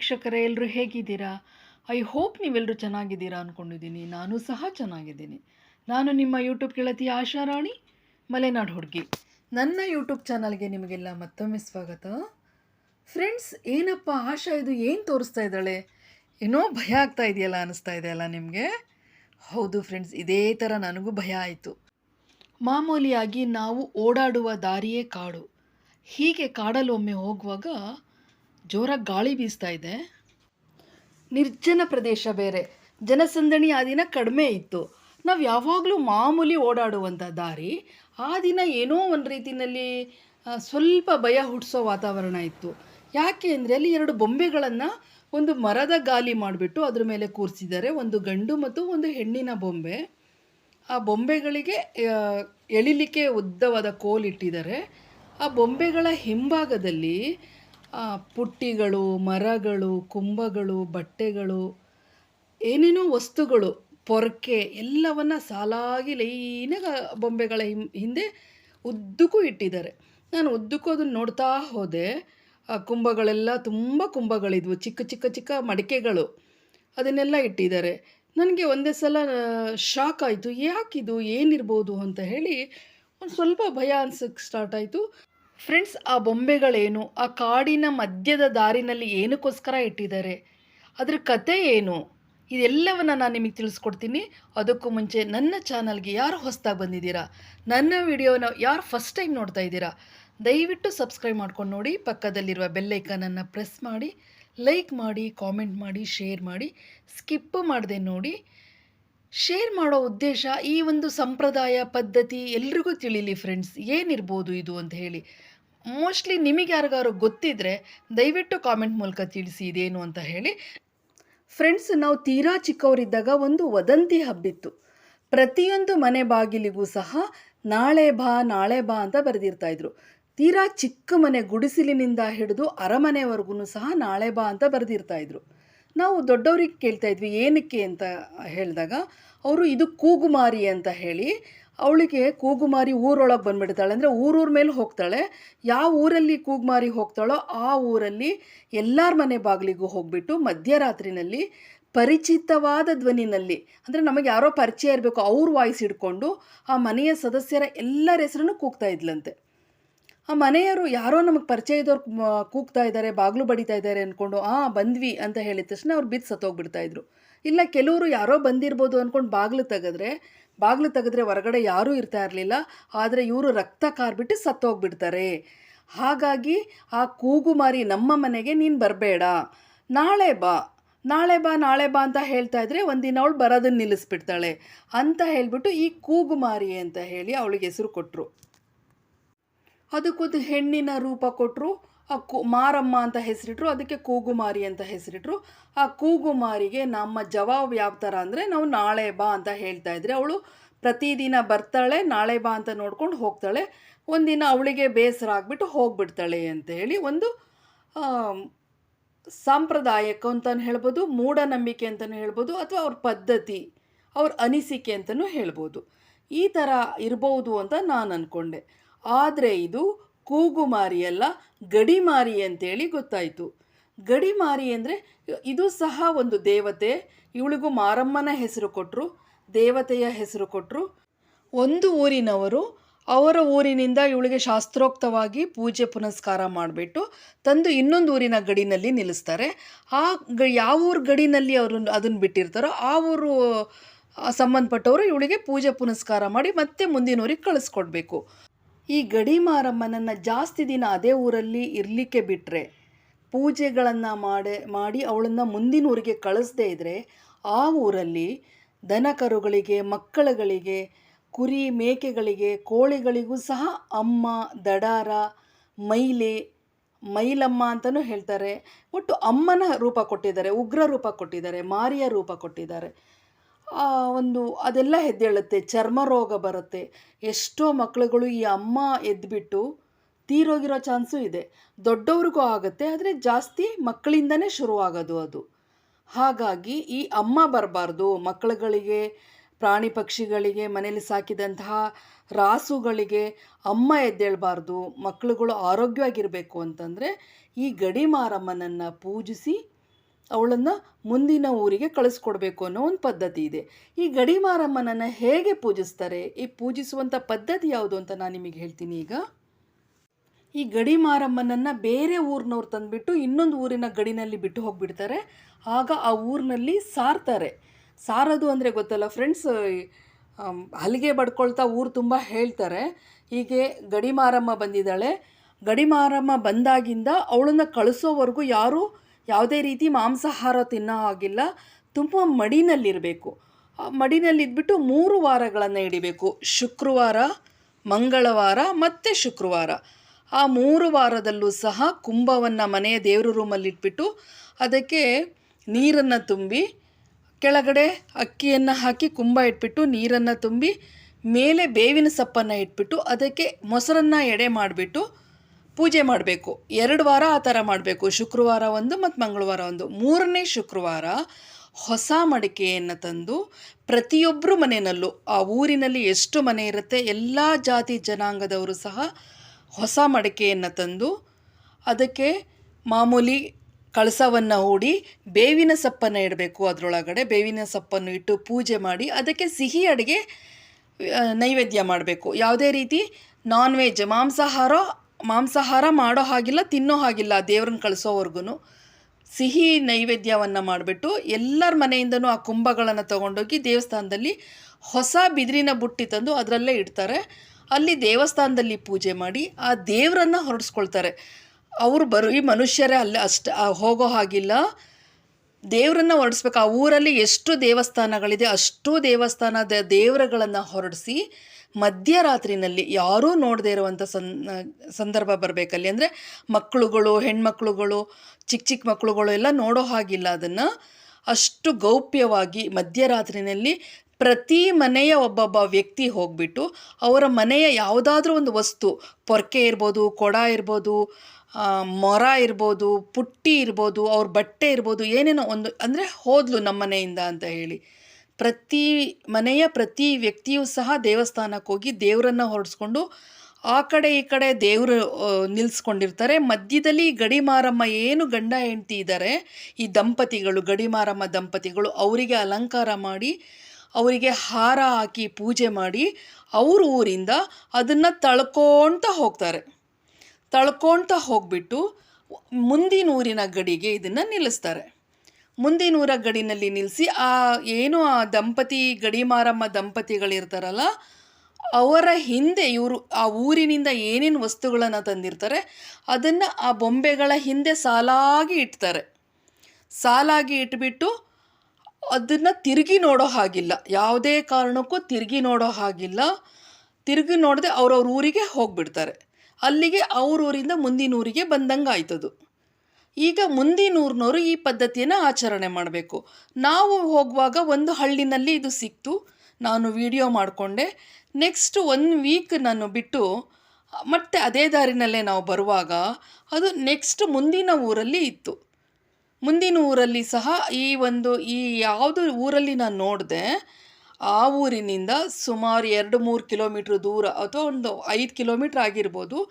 ವೀಕ್ಷಕರೇ ಎಲ್ಲರೂ ಹೇಗಿದ್ದೀರಾ? ಐ ಹೋಪ್ ನೀವೆಲ್ಲರೂ ಚೆನ್ನಾಗಿದ್ದೀರಾ ಅಂದ್ಕೊಂಡಿದ್ದೀನಿ ನಾನು ಸಹ ಚೆನ್ನಾಗಿದ್ದೀನಿ. ನಾನು ನಿಮ್ಮ ಯೂಟ್ಯೂಬ್ ಗೆಳತಿ ಆಶಾರಾಣಿ ಮಲೆನಾಡು ಹುಡುಗಿ. ನನ್ನ ಯೂಟ್ಯೂಬ್ ಚಾನಲ್ಗೆ ನಿಮಗೆಲ್ಲ ಮತ್ತೊಮ್ಮೆ ಸ್ವಾಗತ. ಫ್ರೆಂಡ್ಸ್, ಏನಪ್ಪ ಆಶಾ ಇದು ಏನು ತೋರಿಸ್ತಾ ಇದ್ದಾಳೆ? ಏನೋ ಭಯ ಆಗ್ತಾ ಇದೆಯಲ್ಲ ಅನ್ನಿಸ್ತಾ ಇದೆಯಲ್ಲ ನಿಮಗೆ? ಹೌದು ಫ್ರೆಂಡ್ಸ್, ಇದೇ ಥರ ನನಗೂ ಭಯ ಆಯಿತು. ಮಾಮೂಲಿಯಾಗಿ ನಾವು ಓಡಾಡುವ ದಾರಿಯೇ ಕಾಡು. ಹೀಗೆ ಕಾಡಲ್ಲೊಮ್ಮೆ ಹೋಗುವಾಗ ಜೋರಾಗಿ ಗಾಳಿ ಬೀಸ್ತಾ ಇದೆ. ನಿರ್ಜನ ಪ್ರದೇಶ ಬೇರೆ. ಜನಸಂದಣಿ ಆ ದಿನ ಕಡಿಮೆ ಇತ್ತು. ನಾವು ಯಾವಾಗಲೂ ಮಾಮೂಲಿ ಓಡಾಡುವಂಥ ದಾರಿ. ಆ ದಿನ ಏನೋ ಒಂದು ರೀತಿಯಲ್ಲಿ ಸ್ವಲ್ಪ ಭಯ ಹುಟ್ಟಿಸೋ ವಾತಾವರಣ ಇತ್ತು. ಯಾಕೆ ಅಂದರೆ ಅಲ್ಲಿ ಎರಡು ಬೊಂಬೆಗಳನ್ನು ಒಂದು ಮರದ ಗಾಲಿ ಮಾಡಿಬಿಟ್ಟು ಅದ್ರ ಮೇಲೆ ಕೂರಿಸಿದ್ದಾರೆ. ಒಂದು ಗಂಡು ಮತ್ತು ಒಂದು ಹೆಣ್ಣಿನ ಬೊಂಬೆ. ಆ ಬೊಂಬೆಗಳಿಗೆ ಎಳಿಲಿಕ್ಕೆ ಉದ್ದವಾದ ಕೋಲ್ ಇಟ್ಟಿದ್ದಾರೆ. ಆ ಬೊಂಬೆಗಳ ಹಿಂಭಾಗದಲ್ಲಿ ಪುಟ್ಟಿಗಳು, ಮರಗಳು ಕುಂಭಗಳು ಬಟ್ಟೆಗಳು, ಏನೇನೋ ವಸ್ತುಗಳು, ಪೊರಕೆ ಎಲ್ಲವನ್ನು ಸಾಲಾಗಿ ಲೈನಾಗಿ ಬೊಂಬೆಗಳ ಹಿಂದೆ ಉದ್ದಕ್ಕೂ ಇಟ್ಟಿದ್ದಾರೆ. ನಾನು ಉದ್ದಕ್ಕೂ ಅದನ್ನು ನೋಡ್ತಾ ಹೋದೆ. ಆ ಕುಂಭಗಳೆಲ್ಲ ತುಂಬ ಕುಂಭಗಳಿದ್ವು ಚಿಕ್ಕ ಚಿಕ್ಕ ಚಿಕ್ಕ ಮಡಿಕೆಗಳು. ಅದನ್ನೆಲ್ಲ ಇಟ್ಟಿದ್ದಾರೆ. ನನಗೆ ಒಂದೇ ಸಲ ಶಾಕ್ ಆಯಿತು. ಯಾಕಿದು? ಏನಿರ್ಬೋದು ಅಂತ ಹೇಳಿ ಒಂದು ಸ್ವಲ್ಪ ಭಯ ಅನ್ಸಕ್ಕೆ ಸ್ಟಾರ್ಟ್ ಆಯಿತು. ಫ್ರೆಂಡ್ಸ್, ಆ ಬೊಂಬೆಗಳೇನು? ಆ ಕಾಡಿನ ಮಧ್ಯದ ದಾರಿನಲ್ಲಿ ಏನಕ್ಕೋಸ್ಕರ ಇಟ್ಟಿದ್ದಾರೆ? ಅದ್ರ ಕತೆ ಏನು? ಇದೆಲ್ಲವನ್ನು ನಾನು ನಿಮಗೆ ತಿಳಿಸ್ಕೊಡ್ತೀನಿ. ಅದಕ್ಕೂ ಮುಂಚೆ ನನ್ನ ಚಾನಲ್ಗೆ ಯಾರು ಹೊಸದಾಗಿ ಬಂದಿದ್ದೀರಾ? ನನ್ನ ವಿಡಿಯೋನ ಯಾರು ಫಸ್ಟ್ ಟೈಮ್ ನೋಡ್ತಾ ಇದ್ದೀರಾ? ದಯವಿಟ್ಟು ಸಬ್ಸ್ಕ್ರೈಬ್ ಮಾಡ್ಕೊಂಡು ನೋಡಿ, ಪಕ್ಕದಲ್ಲಿರುವ ಬೆಲ್ಲೈಕನನ್ನು ಪ್ರೆಸ್ ಮಾಡಿ, ಲೈಕ್ ಮಾಡಿ, ಕಾಮೆಂಟ್ ಮಾಡಿ, ಶೇರ್ ಮಾಡಿ, ಸ್ಕಿಪ್ ಮಾಡದೆ ನೋಡಿ. ಶೇರ್ ಮಾಡೋ ಉದ್ದೇಶ ಈ ಒಂದು ಸಂಪ್ರದಾಯ ಪದ್ಧತಿ ಎಲ್ರಿಗೂ ತಿಳಿಲಿ ಫ್ರೆಂಡ್ಸ್. ಏನಿರ್ಬೋದು ಇದು ಅಂತ ಹೇಳಿ. ಮೋಸ್ಟ್ಲಿ ನಿಮಗೆ ಯಾರಿಗಾರು ಗೊತ್ತಿದ್ದರೆ ದಯವಿಟ್ಟು ಕಾಮೆಂಟ್ ಮೂಲಕ ತಿಳಿಸಿ ಇದೇನು ಅಂತ ಹೇಳಿ. ಫ್ರೆಂಡ್ಸ್ ನಾವು ತೀರಾ ಚಿಕ್ಕವರಿದ್ದಾಗ ಒಂದು ವದಂತಿ ಹಬ್ಬಿತ್ತು. ಪ್ರತಿಯೊಂದು ಮನೆ ಬಾಗಿಲಿಗೂ ಸಹ ನಾಳೆ ಬಾ ನಾಳೆ ಬಾ ಅಂತ ಬರೆದಿರ್ತಾ ಇದ್ರು. ತೀರಾ ಚಿಕ್ಕ ಮನೆ ಗುಡಿಸಿಲಿನಿಂದ ಹಿಡಿದು ಅರಮನೆವರೆಗೂ ಸಹ ನಾಳೆ ಬಾ ಅಂತ ಬರೆದಿರ್ತಾ ಇದ್ರು. ನಾವು ದೊಡ್ಡವ್ರಿಗೆ ಕೇಳ್ತಾ ಇದ್ವಿ, ಏನಕ್ಕೆ ಅಂತ ಹೇಳಿದಾಗ, ಅವರು ಇದು ಕೂಗುಮಾರಿ ಅಂತ ಹೇಳಿ ಅವಳಿಗೆ ಕೂಗುಮಾರಿ ಊರೊಳಗೆ ಬಂದ್ಬಿಡ್ತಾಳೆ. ಅಂದರೆ ಊರೂರ ಮೇಲೆ ಹೋಗ್ತಾಳೆ. ಯಾವ ಊರಲ್ಲಿ ಕೂಗುಮಾರಿ ಹೋಗ್ತಾಳೋ ಆ ಊರಲ್ಲಿ ಎಲ್ಲರ ಮನೆ ಬಾಗಿಲಿಗೂ ಹೋಗ್ಬಿಟ್ಟು ಮಧ್ಯರಾತ್ರಿನಲ್ಲಿ ಪರಿಚಿತವಾದ ಧ್ವನಿನಲ್ಲಿ, ಅಂದರೆ ನಮಗೆ ಯಾರೋ ಪರಿಚಯ ಇರಬೇಕು, ಅವ್ರ ವಾಯ್ಸ್ ಹಿಡ್ಕೊಂಡು ಆ ಮನೆಯ ಸದಸ್ಯರ ಎಲ್ಲರ ಹೆಸರನ್ನು ಕೂಗ್ತಾ ಇದ್ಲಂತೆ. ಆ ಮನೆಯವರು ಯಾರೋ ನಮಗೆ ಪರಿಚಯ ಇದ್ದವ್ರು ಕೂಗ್ತಾ ಇದ್ದಾರೆ ಬಾಗಿಲು ಬಡಿತಾ ಇದ್ದಾರೆ ಅಂದ್ಕೊಂಡು ಆ, ಬಂದ್ವಿ ಅಂತ ಹೇಳಿದ ತಕ್ಷಣ ಅವ್ರು ಬಿದ್ದು ಸತ್ತೋಗ್ಬಿಡ್ತಾ ಇದ್ರು. ಇಲ್ಲ, ಕೆಲವರು ಯಾರೋ ಬಂದಿರ್ಬೋದು ಅಂದ್ಕೊಂಡು ಬಾಗಿಲು ತೆಗೆದ್ರೆ ಬಾಗಿಲು ತೆಗೆದ್ರೆ ಹೊರಗಡೆ ಯಾರೂ ಇರ್ತಾ ಇರಲಿಲ್ಲ, ಆದರೆ ಇವರು ರಕ್ತ ಕಾರ್ಬಿಟ್ಟು ಸತ್ತೋಗ್ಬಿಡ್ತಾರೆ. ಹಾಗಾಗಿ ಆ ಕೂಗುಮಾರಿ ನಮ್ಮ ಮನೆಗೆ ನೀನು ಬರಬೇಡ. ನಾಳೆ ಬಾ. ನಾಳೆ ಬಾ ನಾಳೆ ಬಾ ಅಂತ ಹೇಳ್ತಾ ಇದ್ರೆ ಒಂದಿನ ಅವಳು ಬರೋದನ್ನು ನಿಲ್ಲಿಸ್ಬಿಡ್ತಾಳೆ ಅಂತ ಹೇಳಿಬಿಟ್ಟು ಈ ಕೂಗುಮಾರಿ ಅಂತ ಹೇಳಿ ಅವಳಿಗೆ ಹೆಸರು ಕೊಟ್ಟರು ಅದಕ್ಕೊಂದು ಹೆಣ್ಣಿನ ರೂಪ ಕೊಟ್ಟರು ಆ ಕು ಮಾರಮ್ಮ ಅಂತ ಹೆಸರಿಟ್ರು, ಅದಕ್ಕೆ ಕೂಗುಮಾರಿ ಅಂತ ಹೆಸರಿಟ್ರು. ಆ ಕೂಗುಮಾರಿಗೆ ನಮ್ಮ ಜವಾಬ್ ಯಾವ ಥರ ಅಂದರೆ, ನಾವು ನಾಳೆ ಬಾ ಅಂತ ಹೇಳ್ತಾ ಇದ್ರೆ, ಅವಳು ಪ್ರತಿದಿನ ಬರ್ತಾಳೆ, ನಾಳೆ ಬಾ ಅಂತ ನೋಡ್ಕೊಂಡು ಹೋಗ್ತಾಳೆ. ಒಂದಿನ ಅವಳಿಗೆ ಬೇಸರ ಆಗಿಬಿಟ್ಟು ಹೋಗ್ಬಿಡ್ತಾಳೆ ಅಂತ ಹೇಳಿ ಒಂದು ಸಾಂಪ್ರದಾಯಕ ಸಾಂಪ್ರದಾಯಿಕ ಅಂತಲೂ ಹೇಳ್ಬೋದು, ಮೂಢನಂಬಿಕೆ ಅಂತಲೂ ಹೇಳ್ಬೋದು, ಅಥವಾ ಅವ್ರ ಪದ್ಧತಿ, ಅವ್ರ ಅನಿಸಿಕೆ ಅಂತಲೂ ಹೇಳ್ಬೋದು. ಈ ಥರ ಇರ್ಬೋದು ಅಂತ ನಾನು ಅಂದ್ಕೊಂಡೆ ಆದರೆ ಇದು ಕೂಗುಮಾರಿ ಅಲ್ಲ ಗಡಿಮಾರಿ ಅಂತೇಳಿ ಗೊತ್ತಾಯಿತು. ಗಡಿಮಾರಿ ಅಂದರೆ ಇದು ಸಹ ಒಂದು ದೇವತೆ, ಇವಳಿಗೂ ಮಾರಮ್ಮನ ಹೆಸರು ಕೊಟ್ಟರು ದೇವತೆಯ ಹೆಸರು ಕೊಟ್ಟರು ಒಂದು ಊರಿನವರು ಅವರ ಊರಿನಿಂದ ಇವಳಿಗೆ ಶಾಸ್ತ್ರೋಕ್ತವಾಗಿ ಪೂಜೆ ಪುನಸ್ಕಾರ ಮಾಡಿಬಿಟ್ಟು ತಂದು ಇನ್ನೊಂದು ಊರಿನ ಗಡಿನಲ್ಲಿ ನಿಲ್ಲಿಸ್ತಾರೆ. ಆ ಗ ಯಾವ ಊರು ಗಡಿನಲ್ಲಿ ಅವರು ಅದನ್ನು ಬಿಟ್ಟಿರ್ತಾರೋ ಆ ಊರು ಸಂಬಂಧಪಟ್ಟವರು ಇವಳಿಗೆ ಪೂಜೆ ಪುನಸ್ಕಾರ ಮಾಡಿ ಮತ್ತೆ ಮುಂದಿನ ಊರಿಗೆ ಕಳಿಸ್ಕೊಡ್ಬೇಕು. ಈ ಗಡಿ ಮಾರಮ್ಮನನ್ನು ಜಾಸ್ತಿ ದಿನ ಅದೇ ಊರಲ್ಲಿ ಇರಲಿಕ್ಕೆ ಬಿಟ್ಟರೆ ಪೂಜೆಗಳನ್ನು ಮಾಡಿ ಮಾಡಿ ಅವಳನ್ನು ಮುಂದಿನ ಊರಿಗೆ ಕಳಿಸದೇ ಇದ್ದರೆ ಆ ಊರಲ್ಲಿ ದನ ಕರುಗಳಿಗೆ ಮಕ್ಕಳುಗಳಿಗೆ, ಕುರಿ ಮೇಕೆಗಳಿಗೆ, ಕೋಳಿಗಳಿಗೂ ಸಹ ಅಮ್ಮ, ದಡಾರ, ಮೈಲೆ, ಮೈಲಮ್ಮ ಅಂತಲೂ ಹೇಳ್ತಾರೆ. ಒಟ್ಟು ಅಮ್ಮನ ರೂಪ ಕೊಟ್ಟಿದ್ದಾರೆ, ಉಗ್ರ ರೂಪ ಕೊಟ್ಟಿದ್ದಾರೆ, ಮಾರಿಯ ರೂಪ ಕೊಟ್ಟಿದ್ದಾರೆ. ಒಂದು ಅದೆಲ್ಲ ಎದ್ದೇಳುತ್ತೆ. ಚರ್ಮ ರೋಗ ಬರುತ್ತೆ. ಎಷ್ಟೋ ಮಕ್ಕಳುಗಳು ಈ ಅಮ್ಮ ಎದ್ಬಿಟ್ಟು ತೀರೋಗಿರೋ ಚಾನ್ಸು ಇದೆ. ದೊಡ್ಡವ್ರಿಗೂ ಆಗುತ್ತೆ, ಆದರೆ ಜಾಸ್ತಿ ಮಕ್ಕಳಿಂದನೇ ಶುರುವಾಗೋದು ಅದು. ಹಾಗಾಗಿ ಈ ಅಮ್ಮ ಬರಬಾರ್ದು. ಮಕ್ಕಳುಗಳಿಗೆ, ಪ್ರಾಣಿ ಪಕ್ಷಿಗಳಿಗೆ, ಮನೇಲಿ ಸಾಕಿದಂತಹ ರಾಸುಗಳಿಗೆ ಅಮ್ಮ ಎದ್ದೇಳಬಾರ್ದು. ಮಕ್ಕಳುಗಳು ಆರೋಗ್ಯವಾಗಿರಬೇಕು ಅಂತಂದರೆ ಈ ಗಡಿ ಮಾರಮ್ಮನನ್ನು ಪೂಜಿಸಿ ಅವಳನ್ನು ಮುಂದಿನ ಊರಿಗೆ ಕಳಿಸ್ಕೊಡ್ಬೇಕು ಅನ್ನೋ ಒಂದು ಪದ್ಧತಿ ಇದೆ. ಈ ಗಡಿ ಮಾರಮ್ಮನನ್ನು ಹೇಗೆ ಪೂಜಿಸ್ತಾರೆ? ಈ ಪೂಜಿಸುವಂಥ ಪದ್ಧತಿ ಯಾವುದು ಅಂತ ನಾನು ನಿಮಗೆ ಹೇಳ್ತೀನಿ ಈಗ. ಈ ಗಡಿ ಮಾರಮ್ಮನನ್ನು ಬೇರೆ ಊರಿನವ್ರು ತಂದುಬಿಟ್ಟು ಇನ್ನೊಂದು ಊರಿನ ಗಡಿನಲ್ಲಿ ಬಿಟ್ಟು ಹೋಗಿಬಿಡ್ತಾರೆ. ಆಗ ಆ ಊರಿನಲ್ಲಿ ಸಾರ್ತಾರೆ. ಸಾರೋದು ಅಂದರೆ ಗೊತ್ತಲ್ಲ ಫ್ರೆಂಡ್ಸ್ ಹಲಿಗೆ ಬಡ್ಕೊಳ್ತಾ ಊರು ತುಂಬ ಹೇಳ್ತಾರೆ. ಹೀಗೆ ಗಡಿ ಮಾರಮ್ಮ ಬಂದಿದ್ದಾಳೆ. ಗಡಿ ಮಾರಮ್ಮ ಬಂದಾಗಿಂದ ಅವಳನ್ನು ಕಳಿಸೋವರೆಗೂ ಯಾರೂ ಯಾವುದೇ ರೀತಿ ಮಾಂಸಾಹಾರ ತಿನ್ನೋ ಹಾಗಿಲ್ಲ. ತುಂಬ ಮಡಿನಲ್ಲಿರಬೇಕು. ಮಡಿನಲ್ಲಿದ್ಬಿಟ್ಟು ಮೂರು ವಾರಗಳನ್ನು ಹಿಡಿಬೇಕು. ಶುಕ್ರವಾರ, ಮಂಗಳವಾರ ಮತ್ತು ಶುಕ್ರವಾರ. ಆ ಮೂರು ವಾರದಲ್ಲೂ ಸಹ ಕುಂಭವನ್ನು ಮನೆಯ ದೇವ್ರ ರೂಮಲ್ಲಿ ಇಟ್ಬಿಟ್ಟು ಅದಕ್ಕೆ ನೀರನ್ನು ತುಂಬಿ, ಕೆಳಗಡೆ ಅಕ್ಕಿಯನ್ನು ಹಾಕಿ ಕುಂಭ ಇಟ್ಬಿಟ್ಟು ನೀರನ್ನು ತುಂಬಿ, ಮೇಲೆ ಬೇವಿನ ಸೊಪ್ಪನ್ನು ಇಟ್ಬಿಟ್ಟು ಅದಕ್ಕೆ ಮೊಸರನ್ನು ಎಡೆ ಮಾಡಿಬಿಟ್ಟು ಪೂಜೆ ಮಾಡಬೇಕು. ಎರಡು ವಾರ ಆ ಥರ ಮಾಡಬೇಕು. ಶುಕ್ರವಾರ ಒಂದು ಮತ್ತು ಮಂಗಳವಾರ ಒಂದು. ಮೂರನೇ ಶುಕ್ರವಾರ ಹೊಸ ಮಡಿಕೆಯನ್ನು ತಂದು ಪ್ರತಿಯೊಬ್ಬರು ಮನೆಯಲ್ಲೂ ಆ ಊರಿನಲ್ಲಿ ಎಷ್ಟು ಮನೆ ಇರುತ್ತೆ, ಎಲ್ಲ ಜಾತಿ ಜನಾಂಗದವರು ಸಹ ಹೊಸ ಮಡಿಕೆಯನ್ನು ತಂದು ಅದಕ್ಕೆ ಮಾಮೂಲಿ ಕಳಸವನ್ನು ಹೂಡಿ ಬೇವಿನ ಸೊಪ್ಪನ್ನು ಇಡಬೇಕು ಅದರೊಳಗಡೆ. ಬೇವಿನ ಸೊಪ್ಪನ್ನು ಇಟ್ಟು ಪೂಜೆ ಮಾಡಿ ಅದಕ್ಕೆ ಸಿಹಿ ಅಡುಗೆ ನೈವೇದ್ಯ ಮಾಡಬೇಕು. ಯಾವುದೇ ರೀತಿ ನಾನ್ ವೆಜ್ ಮಾಂಸಾಹಾರ ಮಾಂಸಾಹಾರ ಮಾಡೋ ಹಾಗಿಲ್ಲ, ತಿನ್ನೋ ಹಾಗಿಲ್ಲ ದೇವ್ರನ್ನ ಕಳಿಸೋವರೆಗೂ ಸಿಹಿ ನೈವೇದ್ಯವನ್ನು ಮಾಡಿಬಿಟ್ಟು ಎಲ್ಲರ ಮನೆಯಿಂದನೂ ಆ ಕುಂಭಗಳನ್ನು ತೊಗೊಂಡೋಗಿ ದೇವಸ್ಥಾನದಲ್ಲಿ ಹೊಸ ಬಿದಿರಿನ ಬುಟ್ಟಿ ತಂದು ಅದರಲ್ಲೇ ಇಡ್ತಾರೆ. ಅಲ್ಲಿ ದೇವಸ್ಥಾನದಲ್ಲಿ ಪೂಜೆ ಮಾಡಿ ಆ ದೇವರನ್ನು ಹೊರಡಿಸ್ಕೊಳ್ತಾರೆ. ಅವರು ಬರೀ ಮನುಷ್ಯರೇ ಅಲ್ಲಿ, ಅಷ್ಟು ಹೋಗೋ ಹಾಗಿಲ್ಲ. ದೇವರನ್ನು ಹೊರಡಿಸ್ಬೇಕು. ಆ ಊರಲ್ಲಿ ಎಷ್ಟು ದೇವಸ್ಥಾನಗಳಿದೆ ಅಷ್ಟು ದೇವಸ್ಥಾನದ ದೇವರುಗಳನ್ನು ಹೊರಡಿಸಿ ಮಧ್ಯರಾತ್ರಿನಲ್ಲಿ ಯಾರೂ ನೋಡದೇ ಇರುವಂಥ ಸನ್ ಸಂದರ್ಭ ಬರಬೇಕಲ್ಲಿ ಅಂದರೆ ಮಕ್ಕಳುಗಳು, ಹೆಣ್ಮಕ್ಳುಗಳು ಚಿಕ್ಕ ಚಿಕ್ಕ ಮಕ್ಕಳುಗಳು ಎಲ್ಲ ನೋಡೋ ಹಾಗಿಲ್ಲ ಅದನ್ನು. ಅಷ್ಟು ಗೌಪ್ಯವಾಗಿ ಮಧ್ಯರಾತ್ರಿನಲ್ಲಿ ಪ್ರತಿ ಮನೆಯ ಒಬ್ಬೊಬ್ಬ ವ್ಯಕ್ತಿ ಹೋಗಿಬಿಟ್ಟು ಅವರ ಮನೆಯ ಯಾವುದಾದ್ರೂ ಒಂದು ವಸ್ತು, ಪೊರ್ಕೆ ಇರ್ಬೋದು, ಕೊಡ ಇರ್ಬೋದು ಮೊರ ಇರ್ಬೋದು, ಪುಟ್ಟಿ ಇರ್ಬೋದು, ಅವ್ರ ಬಟ್ಟೆ ಇರ್ಬೋದು, ಏನೇನೋ ಒಂದು, ಅಂದರೆ ಹೋದ್ಲು ನಮ್ಮ ಮನೆಯಿಂದ ಅಂತ ಹೇಳಿ. ಪ್ರತಿ ಮನೆಯ ಪ್ರತಿ ವ್ಯಕ್ತಿಯೂ ಸಹ ದೇವಸ್ಥಾನಕ್ಕೆ ಹೋಗಿ ದೇವರನ್ನು ಹೊರಡಿಸ್ಕೊಂಡು ಆ ಕಡೆ ಈ ಕಡೆ ದೇವರು ನಿಲ್ಲಿಸ್ಕೊಂಡಿರ್ತಾರೆ ಮಧ್ಯದಲ್ಲಿ ಗಡಿಮಾರಮ್ಮ ಗಡಿ ಮಾರಮ್ಮ ಏನು ಗಂಡ ಹೆಂಡತಿ ಇದ್ದಾರೆ ಈ ದಂಪತಿಗಳು ಗಡಿ ಮಾರಮ್ಮ ದಂಪತಿಗಳು ಅವರಿಗೆ ಅಲಂಕಾರ ಮಾಡಿ, ಅವರಿಗೆ ಹಾರ ಹಾಕಿ ಪೂಜೆ ಮಾಡಿ ಅವ್ರ ಊರಿಂದ ಅದನ್ನು ತಳ್ಕೊಳ್ತಾ ಹೋಗ್ತಾರೆ. ತಳ್ಕೊಳ್ತಾ ಹೋಗ್ಬಿಟ್ಟು ಮುಂದಿನ ಊರಿನ ಗಡಿಗೆ ಇದನ್ನು ನಿಲ್ಲಿಸ್ತಾರೆ. ಮುಂದಿನ ಊರ ಗಡಿನಲ್ಲಿ ನಿಲ್ಲಿಸಿ ಆ ಏನು ಆ ದಂಪತಿ ಗಡಿ ಮಾರಮ್ಮ ದಂಪತಿಗಳಿರ್ತಾರಲ್ಲ, ಅವರ ಹಿಂದೆ ಇವರು ಆ ಊರಿನಿಂದ ಏನೇನು ವಸ್ತುಗಳನ್ನು ತಂದಿರ್ತಾರೆ, ಅದನ್ನು ಆ ಬೊಂಬೆಗಳ ಹಿಂದೆ ಸಾಲಾಗಿ ಇಡ್ತಾರೆ. ಸಾಲಾಗಿ ಇಟ್ಬಿಟ್ಟು ಅದನ್ನು ತಿರುಗಿ ನೋಡೋ ಹಾಗಿಲ್ಲ. ಯಾವುದೇ ಕಾರಣಕ್ಕೂ ತಿರುಗಿ ನೋಡೋ ಹಾಗಿಲ್ಲ. ತಿರುಗಿ ನೋಡದೆ ಅವ್ರವ್ರ ಊರಿಗೆ ಹೋಗ್ಬಿಡ್ತಾರೆ. ಅಲ್ಲಿಗೆ ಅವ್ರ ಊರಿಂದ ಮುಂದಿನ ಊರಿಗೆ ಬಂದಂಗೆ ಆಯ್ತದು ಈಗ ಮುಂದಿನ ಊರಿನವರು ಈ ಪದ್ಧತಿಯನ್ನು ಆಚರಣೆ ಮಾಡಬೇಕು. ನಾವು ಹೋಗುವಾಗ ಒಂದು ಹಳ್ಳಿನಲ್ಲಿ ಇದು ಸಿಕ್ತು. ನಾನು ವಿಡಿಯೋ ಮಾಡಿಕೊಂಡೆ. ನೆಕ್ಸ್ಟ್ ಒನ್ ವೀಕ್ ನಾನು ಬಿಟ್ಟು, ಮತ್ತೆ ಅದೇ ದಾರಿನಲ್ಲೇ ನಾವು ಬರುವಾಗ ಅದು ನೆಕ್ಸ್ಟ್ ಮುಂದಿನ ಊರಲ್ಲಿ ಇತ್ತು. ಮುಂದಿನ ಊರಲ್ಲಿ ಸಹ ಈ ಒಂದು, ಈ ಯಾವುದು ಊರಲ್ಲಿ ನಾನು ನೋಡಿದೆ, ಆ ಊರಿನಿಂದ ಸುಮಾರು ಎರಡು ಮೂರು ಕಿಲೋಮೀಟ್ರ್ ದೂರ ಅಥವಾ ಒಂದು ಐದು ಕಿಲೋಮೀಟ್ರ್ ಆಗಿರ್ಬೋದು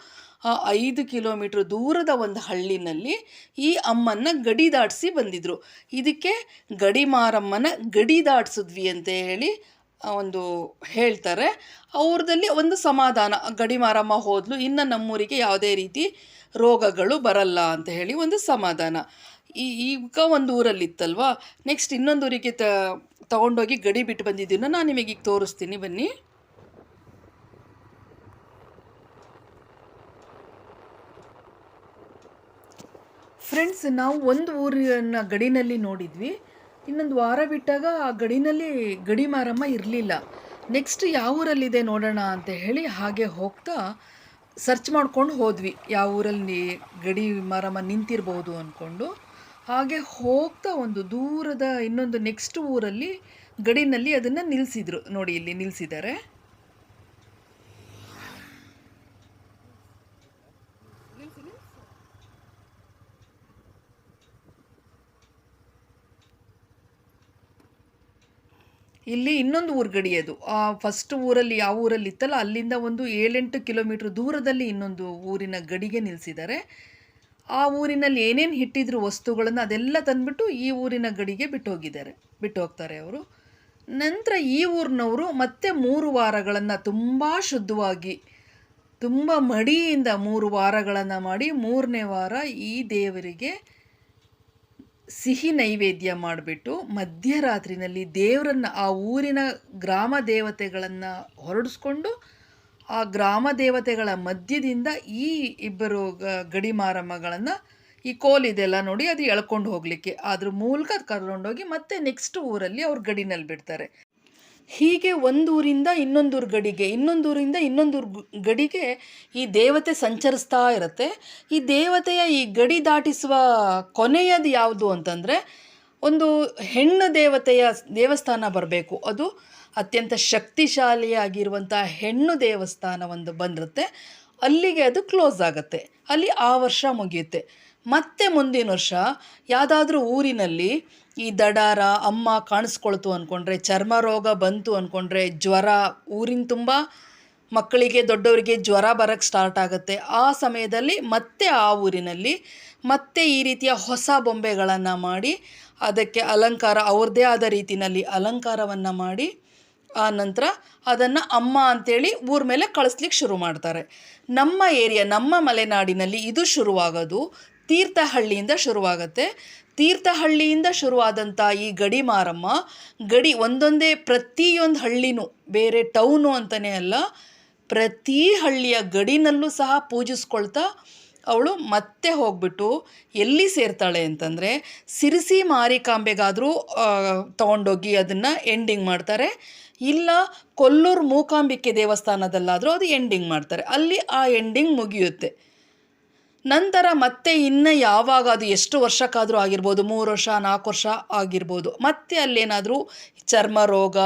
ಐದು ಕಿಲೋಮೀಟ್ರ್ ದೂರದ ಒಂದು ಹಳ್ಳಿನಲ್ಲಿ ಈ ಅಮ್ಮನ್ನ ಗಡಿ ದಾಟಿಸಿ ಬಂದಿದ್ದರು ಇದಕ್ಕೆ ಗಡಿ ಮಾರಮ್ಮನ ಗಡಿ ದಾಟಿಸಿದ್ವಿ ಅಂತ ಹೇಳಿ ಒಂದು ಹೇಳ್ತಾರೆ. ಅವ್ರದಲ್ಲಿ ಒಂದು ಸಮಾಧಾನ. ಗಡಿ ಮಾರಮ್ಮ ಹೋದ್ಲು, ಇನ್ನು ನಮ್ಮೂರಿಗೆ ಯಾವುದೇ ರೀತಿ ರೋಗಗಳು ಬರಲ್ಲ ಅಂತ ಹೇಳಿ ಒಂದು ಸಮಾಧಾನ. ಈ, ಈಗ ಒಂದು ಊರಲ್ಲಿ ಇತ್ತಲ್ವಾ ನೆಕ್ಸ್ಟ್ ಇನ್ನೊಂದು ಊರಿಗೆ ತ, ತಗೊಂಡೋಗಿ ಗಡಿ ಬಿಟ್ಟು ಬಂದಿದ್ದೀನೋ? ನಾನು ನಿಮಗೆ ಈಗ ತೋರಿಸ್ತೀನಿ, ಬನ್ನಿ. ಫ್ರೆಂಡ್ಸ್ ನಾವು ಒಂದು ಊರಿನ ಗಡಿನಲ್ಲಿ ನೋಡಿದ್ವಿ. ಇನ್ನೊಂದು ವಾರ ಬಿಟ್ಟಾಗ ಆ ಗಡಿನಲ್ಲಿ ಗಡಿ ಮಾರಮ್ಮ ಇರಲಿಲ್ಲ. ನೆಕ್ಸ್ಟ್ ಯಾವ ಊರಲ್ಲಿದೆ ನೋಡೋಣ ಅಂತ ಹೇಳಿ ಹಾಗೆ ಹೋಗ್ತಾ ಸರ್ಚ್ ಮಾಡ್ಕೊಂಡು ಹೋದ್ವಿ. ಯಾವ ಊರಲ್ಲಿ ಗಡಿ ಮಾರಮ್ಮ ನಿಂತಿರ್ಬೋದು ಅಂದ್ಕೊಂಡು ಹಾಗೆ ಹೋಗ್ತಾ ಒಂದು ದೂರದ ಇನ್ನೊಂದು ನೆಕ್ಸ್ಟ್ ಊರಲ್ಲಿ ಗಡಿನಲ್ಲಿ ಅದನ್ನು ನಿಲ್ಲಿಸಿದ್ರು ನೋಡಿ ಇಲ್ಲಿ ನಿಲ್ಲಿಸಿದ್ದಾರೆ ಇಲ್ಲಿ ಇನ್ನೊಂದು ಊರು ಗಡಿ ಅದು. ಆ ಫಸ್ಟ್ ಊರಲ್ಲಿ ಯಾವ ಊರಲ್ಲಿ ಇತ್ತಲ್ಲ, ಅಲ್ಲಿಂದ ಒಂದು ಏಳೆಂಟು ಕಿಲೋಮೀಟ್ರ್ ದೂರದಲ್ಲಿ ಇನ್ನೊಂದು ಊರಿನ ಗಡಿಗೆ ನಿಲ್ಲಿಸಿದ್ದಾರೆ ಆ ಊರಿನಲ್ಲಿ ಏನೇನು ಹಿಟ್ಟಿದ್ರು, ವಸ್ತುಗಳನ್ನು ಅದೆಲ್ಲ ತಂದುಬಿಟ್ಟು ಈ ಊರಿನ ಗಡಿಗೆ ಬಿಟ್ಟು ಹೋಗಿದ್ದಾರೆ ಬಿಟ್ಟು ಹೋಗ್ತಾರೆ ಅವರು. ನಂತರ ಈ ಊರಿನವರು ಮತ್ತೆ ಮೂರು ವಾರಗಳನ್ನು ತುಂಬ ಶುದ್ಧವಾಗಿ, ತುಂಬ ಮಡಿಯಿಂದ ಮೂರು ವಾರಗಳನ್ನು ಮಾಡಿ ಮೂರನೇ ವಾರ ಈ ದೇವರಿಗೆ ಸಿಹಿ ನೈವೇದ್ಯ ಮಾಡಿಬಿಟ್ಟು ಮಧ್ಯರಾತ್ರಿನಲ್ಲಿ ದೇವರನ್ನು, ಆ ಊರಿನ ಗ್ರಾಮ ದೇವತೆಗಳನ್ನು ಹೊರಡಿಸ್ಕೊಂಡು ಆ ಗ್ರಾಮ ದೇವತೆಗಳ ಮಧ್ಯದಿಂದ ಈ ಇಬ್ಬರು ಗಡಿ ಮಾರಮ್ಮಗಳನ್ನು ಈ ಕೋಲಿದೆಲ್ಲ ನೋಡಿ ಅದು ಎಳ್ಕೊಂಡು ಹೋಗಲಿಕ್ಕೆ. ಅದ್ರ ಮೂಲಕ ಕರ್ಕೊಂಡೋಗಿ ಮತ್ತೆ ನೆಕ್ಸ್ಟ್ ಊರಲ್ಲಿ ಅವ್ರು ಗಡಿನಲ್ಲಿ ಬಿಡ್ತಾರೆ. ಹೀಗೆ ಒಂದು ಊರಿಂದ ಇನ್ನೊಂದು ಊರು ಗಡಿಗೆ ಇನ್ನೊಂದು ಊರಿಂದ ಇನ್ನೊಂದು ಊರು ಗಡಿಗೆ ಈ ದೇವತೆ ಸಂಚರಿಸ್ತಾ ಇರುತ್ತೆ. ಈ ದೇವತೆಯ ಈ ಗಡಿ ದಾಟಿಸುವ ಕೊನೆಯದು ಯಾವುದು ಅಂತಂದರೆ, ಒಂದು ಹೆಣ್ಣು ದೇವತೆಯ ದೇವಸ್ಥಾನ ಬರಬೇಕು. ಅದು ಅತ್ಯಂತ ಶಕ್ತಿಶಾಲಿಯಾಗಿರುವಂಥ ಹೆಣ್ಣು ದೇವಸ್ಥಾನ ಒಂದು ಬಂದಿರುತ್ತೆ. ಅಲ್ಲಿಗೆ ಅದು ಕ್ಲೋಸ್ ಆಗುತ್ತೆ. ಅಲ್ಲಿ ಆ ವರ್ಷ ಮುಗಿಯುತ್ತೆ. ಮತ್ತೆ ಮುಂದಿನ ವರ್ಷ ಯಾವುದಾದ್ರೂ ಊರಿನಲ್ಲಿ ಈ ದಡಾರ ಅಮ್ಮ ಕಾಣಿಸ್ಕೊಳ್ತು ಅಂದ್ಕೊಂಡ್ರೆ ಚರ್ಮ ರೋಗ ಬಂತು ಅಂದ್ಕೊಂಡ್ರೆ ಜ್ವರ ಊರಿನ ತುಂಬ ಮಕ್ಕಳಿಗೆ ದೊಡ್ಡವರಿಗೆ ಜ್ವರ ಬರೋಕ್ಕೆ ಸ್ಟಾರ್ಟ್ ಆಗುತ್ತೆ. ಆ ಸಮಯದಲ್ಲಿ ಮತ್ತೆ ಆ ಊರಿನಲ್ಲಿ ಮತ್ತೆ ಈ ರೀತಿಯ ಹೊಸ ಬೊಂಬೆಗಳನ್ನು ಮಾಡಿ, ಅದಕ್ಕೆ ಅಲಂಕಾರ ಅವ್ರದ್ದೇ ಆದ ರೀತಿಯಲ್ಲಿ ಅಲಂಕಾರವನ್ನು ಮಾಡಿ, ಆ ನಂತರ ಅದನ್ನು ಅಮ್ಮ ಅಂತೇಳಿ ಊರ ಮೇಲೆ ಕಳಿಸ್ಲಿಕ್ಕೆ ಶುರು ಮಾಡ್ತಾರೆ. ನಮ್ಮ ಏರಿಯಾ, ನಮ್ಮ ಮಲೆನಾಡಿನಲ್ಲಿ ಇದು ಶುರುವಾಗೋದು ತೀರ್ಥಹಳ್ಳಿಯಿಂದ ಶುರುವಾಗುತ್ತೆ. ತೀರ್ಥಹಳ್ಳಿಯಿಂದ ಶುರುವಾದಂಥ ಈ ಗಡಿ ಮಾರಮ್ಮ, ಗಡಿ ಒಂದೊಂದೇ ಪ್ರತಿಯೊಂದು ಹಳ್ಳಿನೂ, ಬೇರೆ ಟೌನು ಅಂತಲೇ ಅಲ್ಲ, ಪ್ರತಿ ಹಳ್ಳಿಯ ಗಡಿನಲ್ಲೂ ಸಹ ಪೂಜಿಸ್ಕೊಳ್ತಾ ಅವಳು ಮತ್ತೆ ಹೋಗ್ಬಿಟ್ಟು ಎಲ್ಲಿ ಸೇರ್ತಾಳೆ ಅಂತಂದರೆ ಸಿರಿಸಿ ಮಾರಿಕಾಂಬೆಗಾದರೂ ತೊಗೊಂಡೋಗಿ ಅದನ್ನು ಎಂಡಿಂಗ್ ಮಾಡ್ತಾರೆ. ಇಲ್ಲ ಕೊಲ್ಲೂರು ಮೂಕಾಂಬಿಕೆ ದೇವಸ್ಥಾನದಲ್ಲಾದರೂ ಅದು ಎಂಡಿಂಗ್ ಮಾಡ್ತಾರೆ. ಅಲ್ಲಿ ಆ ಎಂಡಿಂಗ್ ಮುಗಿಯುತ್ತೆ. ನಂತರ ಮತ್ತೆ ಇನ್ನು ಯಾವಾಗ ಅದು ಎಷ್ಟು ವರ್ಷಕ್ಕಾದರೂ ಆಗಿರ್ಬೋದು, ಮೂರು ವರ್ಷ, ನಾಲ್ಕು ವರ್ಷ ಆಗಿರ್ಬೋದು, ಮತ್ತೆ ಅಲ್ಲೇನಾದರೂ ಚರ್ಮ ರೋಗ,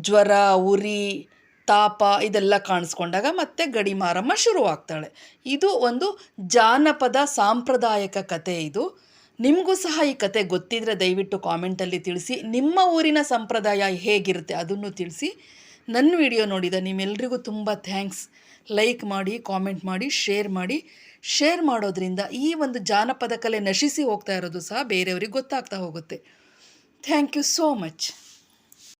ಜ್ವರ, ಉರಿ, ತಾಪ ಇದೆಲ್ಲ ಕಾಣಿಸ್ಕೊಂಡಾಗ ಮತ್ತೆ ಗಡಿ ಮಾರಮ್ಮ ಶುರುವಾಗ್ತಾಳೆ. ಇದು ಒಂದು ಜಾನಪದ ಸಾಂಪ್ರದಾಯಿಕ ಕತೆ ಇದು. ನಿಮಗೂ ಸಹ ಈ ಕತೆ ಗೊತ್ತಿದ್ರೆ ದಯವಿಟ್ಟು ಕಾಮೆಂಟಲ್ಲಿ ತಿಳಿಸಿ. ನಿಮ್ಮ ಊರಿನ ಸಂಪ್ರದಾಯ ಹೇಗಿರುತ್ತೆ ಅದನ್ನು ತಿಳಿಸಿ. ನನ್ನ ವಿಡಿಯೋ ನೋಡಿದ ನಿಮ್ಮೆಲ್ರಿಗೂ ತುಂಬ ಥ್ಯಾಂಕ್ಸ್ ಲೈಕ್ ಮಾಡಿ ಕಾಮೆಂಟ್ ಮಾಡಿ ಶೇರ್ ಮಾಡಿ. ಶೇರ್ ಮಾಡೋದ್ರಿಂದ ಈ ಒಂದು ಜಾನಪದ ಕಲೆ ನಶಿಸಿ ಹೋಗ್ತಾ ಇರೋದು ಸಹ ಬೇರೆಯವ್ರಿಗೆ ಗೊತ್ತಾಗ್ತಾ ಹೋಗುತ್ತೆ. Thank you so much